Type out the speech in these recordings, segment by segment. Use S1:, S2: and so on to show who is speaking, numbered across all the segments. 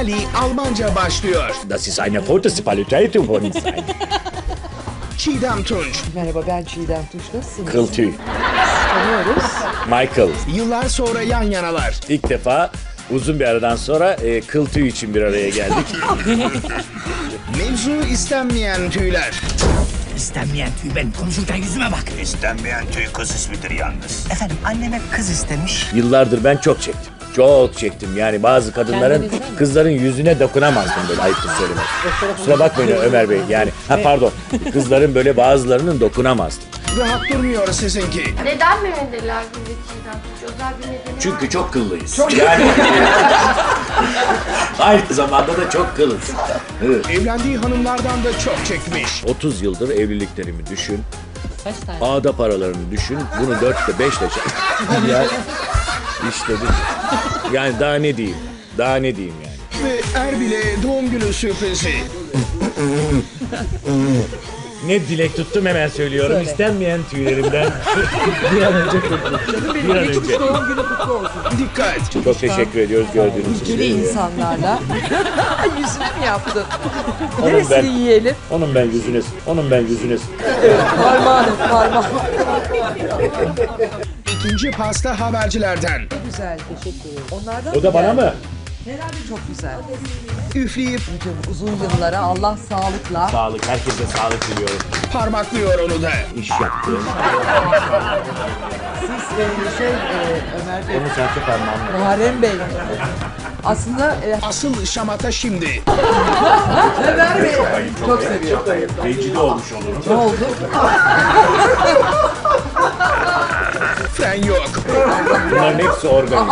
S1: Ali Almanca başlıyor.
S2: Das ist eine Fotosipalität von uns.
S1: Çiğdem Tunç.
S3: Merhaba ben Çiğdem Tuş. Nasılsınız?
S2: Kıl tüy.
S3: Tanıyoruz.
S2: Michael.
S1: Yıllar sonra yan yanalar.
S2: İlk defa uzun bir aradan sonra e, kıl tüy için bir araya geldik.
S1: Mevzu istenmeyen tüyler.
S4: İstenmeyen tüy ben konuşurken yüzüme bak.
S5: İstenmeyen tüy kız ismidir yalnız.
S4: Efendim anneme kız istemiş.
S2: Yıllardır ben çok çektim. Çok çektim. Yani bazı kadınların, kızların yüzüne dokunamazdım böyle ayıptır söylemek. Kusura bakmayın Ömer Bey. Yani ha pardon. Kızların böyle bazılarının dokunamazdım.
S1: Rahat durmuyor sizinki.
S6: Neden Mehmet'ler bizi Çiğdem Tuş? Özel bir nedeni var
S2: Çünkü çok kıllıyız. Yani aynı zamanda da çok kılız. Evet.
S1: Evlendiği hanımlardan da çok çekmiş.
S2: 30 yıldır evliliklerimi düşün.
S3: Kaç tane?
S2: Ağda paralarını düşün. Bunu dörtte beşle çarp. Ya, işte bu. Yani daha ne diyeyim? Daha ne diyeyim yani?
S1: Ve Erbil'e doğum günü sürprizi.
S2: Ne dilek tuttum hemen söylüyorum.
S3: Söyle.
S2: İstenmeyen tüylerimden bir an önce kurtuldum. Bir an önce.
S3: Doğum günü kutlu olsun.
S1: Dikkat.
S2: Çok teşekkür ediyoruz gördüğünüz
S3: İlgili
S2: için.
S3: insanlarla. Yüzüne mi yaptın?
S2: Onun
S3: Neresini
S2: ben,
S3: yiyelim?
S2: onun ben yüzüne, onun ben yüzüne.
S3: Parmağını, parmağını.
S1: İkinci pasta habercilerden.
S3: Güzel, teşekkür ederim. Onlardan
S2: O da bana mı?
S3: Herhalde çok güzel.
S1: Üfleyip
S3: Bütün uzun yıllara Allah sağlıkla.
S2: Sağlık, herkese sağlık diliyorum.
S1: parmaklıyor onu da.
S2: İş yaptığım.
S3: Siz e, şey e, Ömer Bey,
S2: Onu serçe parmağımla.
S3: Muharrem Bey. Aslında e,
S1: Asıl şamata şimdi.
S3: Ömer Bey çok seviyor.
S2: Rencide olmuş olurum.
S3: Ne oldu?
S2: Bunların hepsi organik.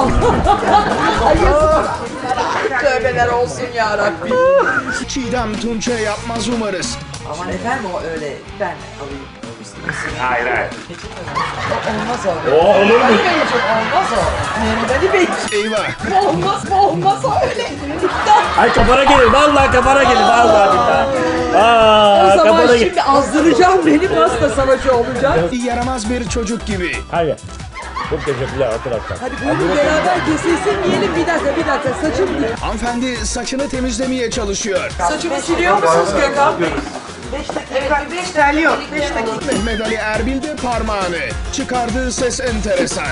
S3: Tövbeler olsun ya Rabbi.
S1: Çiğdem Tunç'a yapmaz umarız.
S3: Aman efendim o öyle ben alayım.
S2: Hayır hayır.
S3: Olmaz o.
S2: O olur mu?
S3: Beyciğim olmaz o. Mehmet Ali Beyciğim
S1: Eyvah.
S3: olmaz olmaz o öyle.
S2: Ay kafana gelir. Vallahi kafana gelir. Vallahi billahi.
S3: O
S2: Aa,
S3: zaman
S2: kafana gelir.
S3: şimdi azdıracağım benim hasta savaşı olacak.
S1: Yaramaz bir çocuk gibi.
S2: Hayır. Çok teşekkürler arkadaşlar.
S3: Hadi buyurun beraber kesilsin yiyelim bir dakika bir dakika saçım değil.
S1: Hanımefendi saçını temizlemeye çalışıyor.
S3: Saçımı siliyor musunuz Gökhan Bey?
S1: Mehmet Ali Erbil de parmağını. Çıkardığı ses enteresan.